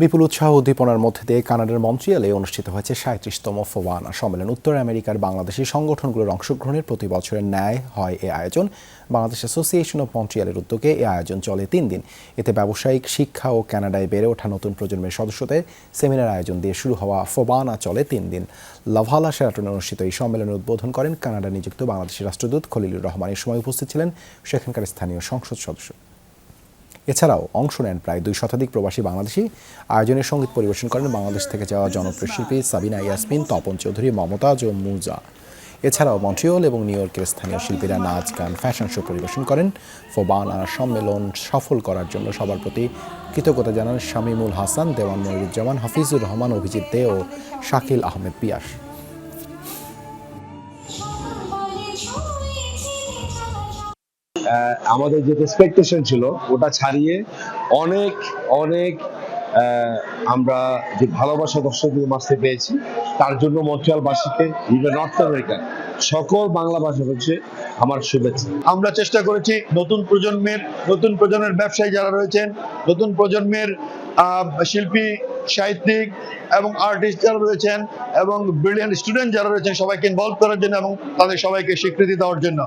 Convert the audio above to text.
বিপুল উৎসাহ উদ্দীপনার মধ্যে দিয়ে কানাডার মন্ট্রিয়ালে অনুষ্ঠিত হয়েছে সাঁত্রিশতম ফোবানা সম্মেলন। উত্তর আমেরিকার বাংলাদেশি সংগঠনগুলোর অংশগ্রহণের প্রতি বছরের ন্যায় হয় এ আয়োজন। বাংলাদেশ অ্যাসোসিয়েশন অব মন্ট্রিয়ালের উদ্যোগে এ আয়োজন চলে তিন দিন। এতে ব্যবসায়িক, শিক্ষা ও কানাডায় বেড়ে ওঠা নতুন প্রজন্মের সদস্যদের সেমিনার আয়োজন দিয়ে শুরু হওয়া ফোবানা চলে তিন দিন। লাভালা শেরাটনে অনুষ্ঠিত এই সম্মেলনের উদ্বোধন করেন কানাডা নিযুক্ত বাংলাদেশের রাষ্ট্রদূত খলিলুর রহমান। এর সময় উপস্থিত ছিলেন সেখানকার স্থানীয় সংসদ সদস্য। এছাড়াও অংশ নেন প্রায় দুই শতাধিক প্রবাসী বাংলাদেশি। আয়োজনের সংগীত পরিবেশন করেন বাংলাদেশ থেকে যাওয়া জনপ্রিয় শিল্পী সাবিনা ইয়াসমিন, তপন চৌধুরী মমতাজ ও মুজা। এছাড়াও মন্ট্রিয়ল এবং নিউ ইয়র্কের স্থানীয় শিল্পীরা নাচ, গান, ফ্যাশন শো পরিবেশন করেন। ফোবানা সম্মেলন সফল করার জন্য সবার প্রতি কৃতজ্ঞতা জানান শামিমুল হাসান, দেওয়ান মনিরুজ্জামান, হাফিজুর রহমান, অভিজিৎ দে ও শাকিল আহমেদ পিয়াস। আমাদের যে এক্সপেকটেশন ছিল, ওটা ছাড়িয়ে অনেক অনেক আমরা যে ভালোবাসা দর্শকদের মাঝে পেয়েছি তার জন্য মন্ট্রিয়ালবাসীকে ইভেন নর্থ আমেরিকা সকল বাংলা ভাষা হচ্ছে আমার শুভেচ্ছা। আমরা চেষ্টা করেছি নতুন প্রজন্মের নতুন প্রজন্মের ব্যবসায়ী যারা রয়েছেন, নতুন প্রজন্মের শিল্পী, সাহিত্যিক এবং আর্টিস্ট যারা রয়েছেন এবং ব্রিলিয়ান্ট স্টুডেন্ট যারা রয়েছেন সবাইকে ইনভলভ করার জন্য এবং তাদের সবাইকে স্বীকৃতি দেওয়ার জন্য।